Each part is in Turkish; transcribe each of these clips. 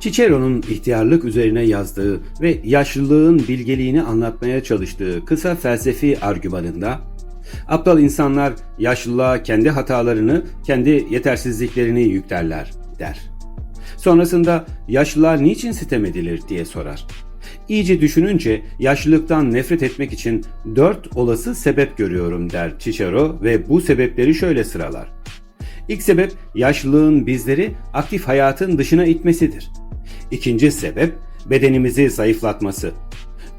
Cicero'nun ihtiyarlık üzerine yazdığı ve yaşlılığın bilgeliğini anlatmaya çalıştığı kısa felsefi argümanında aptal insanlar yaşlılığa kendi hatalarını, kendi yetersizliklerini yüklerler der. Sonrasında yaşlılar niçin sitem edilir diye sorar. İyice düşününce yaşlılıktan nefret etmek için dört olası sebep görüyorum der Cicero ve bu sebepleri şöyle sıralar. İlk sebep yaşlılığın bizleri aktif hayatın dışına itmesidir. İkinci sebep bedenimizi zayıflatması.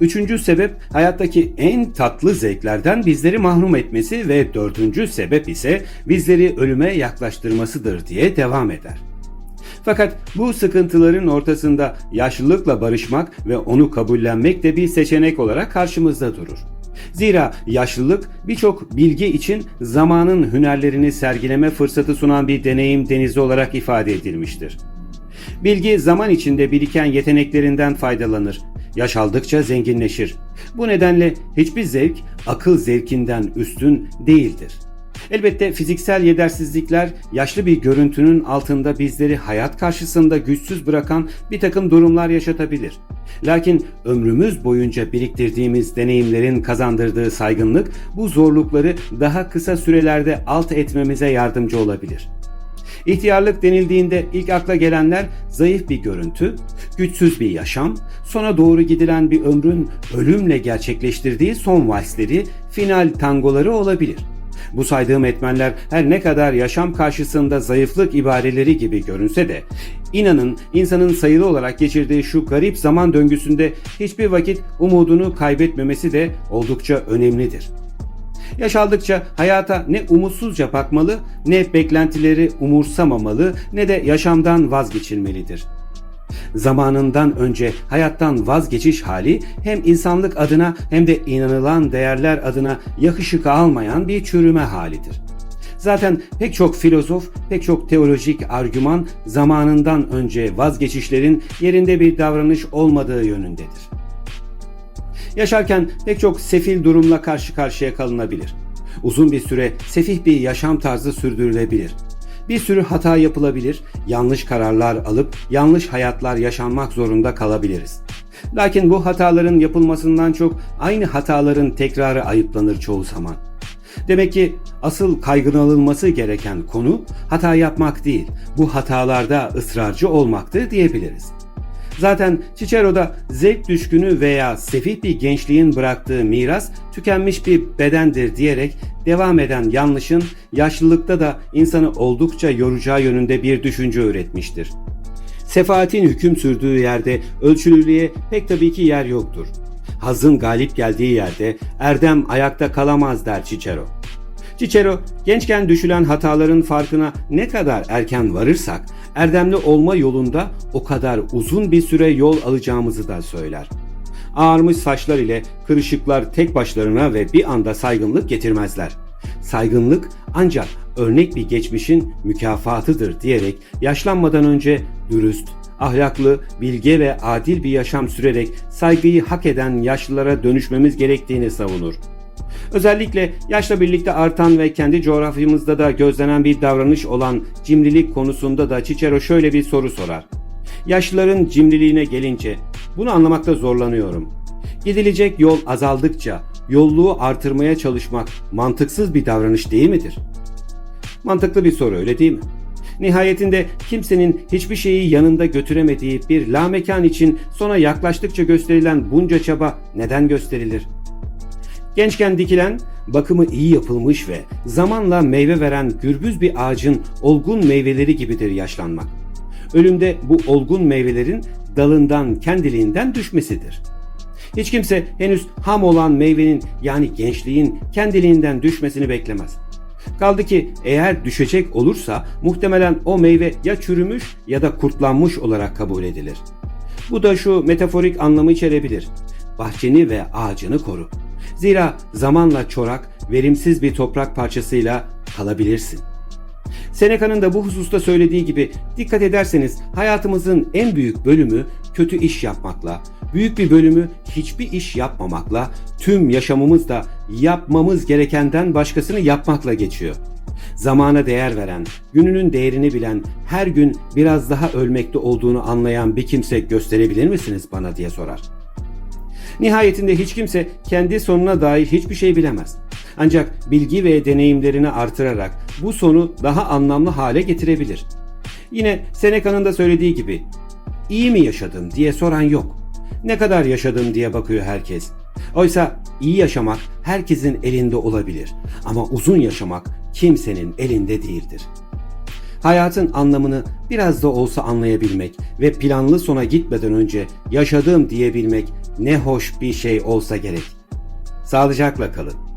Üçüncü sebep hayattaki en tatlı zevklerden bizleri mahrum etmesi ve dördüncü sebep ise bizleri ölüme yaklaştırmasıdır diye devam eder. Fakat bu sıkıntıların ortasında yaşlılıkla barışmak ve onu kabullenmek de bir seçenek olarak karşımızda durur. Zira yaşlılık birçok bilgi için zamanın hünerlerini sergileme fırsatı sunan bir deneyim denizi olarak ifade edilmiştir. Bilgi zaman içinde biriken yeteneklerinden faydalanır. Yaş aldıkça zenginleşir. Bu nedenle hiçbir zevk akıl zevkinden üstün değildir. Elbette fiziksel yetersizlikler yaşlı bir görüntünün altında bizleri hayat karşısında güçsüz bırakan bir takım durumlar yaşatabilir. Lakin ömrümüz boyunca biriktirdiğimiz deneyimlerin kazandırdığı saygınlık bu zorlukları daha kısa sürelerde alt etmemize yardımcı olabilir. İhtiyarlık denildiğinde ilk akla gelenler zayıf bir görüntü, güçsüz bir yaşam, sona doğru gidilen bir ömrün ölümle gerçekleştirdiği son valsleri, final tangoları olabilir. Bu saydığım etmenler her ne kadar yaşam karşısında zayıflık ibareleri gibi görünse de inanın insanın sayılı olarak geçirdiği şu garip zaman döngüsünde hiçbir vakit umudunu kaybetmemesi de oldukça önemlidir. Yaş aldıkça hayata ne umutsuzca bakmalı, ne beklentileri umursamamalı, ne de yaşamdan vazgeçilmelidir. Zamanından önce hayattan vazgeçiş hali hem insanlık adına hem de inanılan değerler adına yakışık almayan bir çürüme halidir. Zaten pek çok filozof, pek çok teolojik argüman zamanından önce vazgeçişlerin yerinde bir davranış olmadığı yönündedir. Yaşarken pek çok sefil durumla karşı karşıya kalınabilir. Uzun bir süre sefih bir yaşam tarzı sürdürülebilir. Bir sürü hata yapılabilir, yanlış kararlar alıp yanlış hayatlar yaşanmak zorunda kalabiliriz. Lakin bu hataların yapılmasından çok aynı hataların tekrarı ayıplanır çoğu zaman. Demek ki asıl kaygılanılması gereken konu hata yapmak değil, bu hatalarda ısrarcı olmaktır diyebiliriz. Zaten Cicero'da zevk düşkünü veya sefih bir gençliğin bıraktığı miras tükenmiş bir bedendir diyerek devam eden yanlışın yaşlılıkta da insanı oldukça yoracağı yönünde bir düşünce üretmiştir. Sefaatin hüküm sürdüğü yerde ölçülülüğe pek tabii ki yer yoktur. Hazın galip geldiği yerde erdem ayakta kalamaz der Cicero. Cicero, gençken düşülen hataların farkına ne kadar erken varırsak, erdemli olma yolunda o kadar uzun bir süre yol alacağımızı da söyler. Ağarmış saçlar ile kırışıklar tek başlarına ve bir anda saygınlık getirmezler. Saygınlık ancak örnek bir geçmişin mükafatıdır diyerek yaşlanmadan önce dürüst, ahlaklı, bilge ve adil bir yaşam sürerek saygıyı hak eden yaşlılara dönüşmemiz gerektiğini savunur. Özellikle yaşla birlikte artan ve kendi coğrafyamızda da gözlenen bir davranış olan cimrilik konusunda da Cicero şöyle bir soru sorar. Yaşlıların cimriliğine gelince bunu anlamakta zorlanıyorum. Gidilecek yol azaldıkça yolluğu artırmaya çalışmak mantıksız bir davranış değil midir? Mantıklı bir soru öyle değil mi? Nihayetinde kimsenin hiçbir şeyi yanında götüremediği bir lamekan için sona yaklaştıkça gösterilen bunca çaba neden gösterilir? Gençken dikilen, bakımı iyi yapılmış ve zamanla meyve veren gürbüz bir ağacın olgun meyveleri gibidir yaşlanmak. Ölümde bu olgun meyvelerin dalından kendiliğinden düşmesidir. Hiç kimse henüz ham olan meyvenin yani gençliğin kendiliğinden düşmesini beklemez. Kaldı ki eğer düşecek olursa muhtemelen o meyve ya çürümüş ya da kurtlanmış olarak kabul edilir. Bu da şu metaforik anlamı içerebilir. Bahçeni ve ağacını koru. Zira zamanla çorak, verimsiz bir toprak parçasıyla kalabilirsin. Seneca'nın da bu hususta söylediği gibi dikkat ederseniz hayatımızın en büyük bölümü kötü iş yapmakla, büyük bir bölümü hiçbir iş yapmamakla, tüm yaşamımız da yapmamız gerekenden başkasını yapmakla geçiyor. Zamana değer veren, gününün değerini bilen, her gün biraz daha ölmekte olduğunu anlayan bir kimse gösterebilir misiniz bana diye sorar. Nihayetinde hiç kimse kendi sonuna dair hiçbir şey bilemez. Ancak bilgi ve deneyimlerini artırarak bu sonu daha anlamlı hale getirebilir. Yine Seneca'nın da söylediği gibi iyi mi yaşadım diye soran yok. Ne kadar yaşadım diye bakıyor herkes. Oysa iyi yaşamak herkesin elinde olabilir ama uzun yaşamak kimsenin elinde değildir. Hayatın anlamını biraz da olsa anlayabilmek ve planlı sona gitmeden önce yaşadım diyebilmek ne hoş bir şey olsa gerek. Sağlıcakla kalın.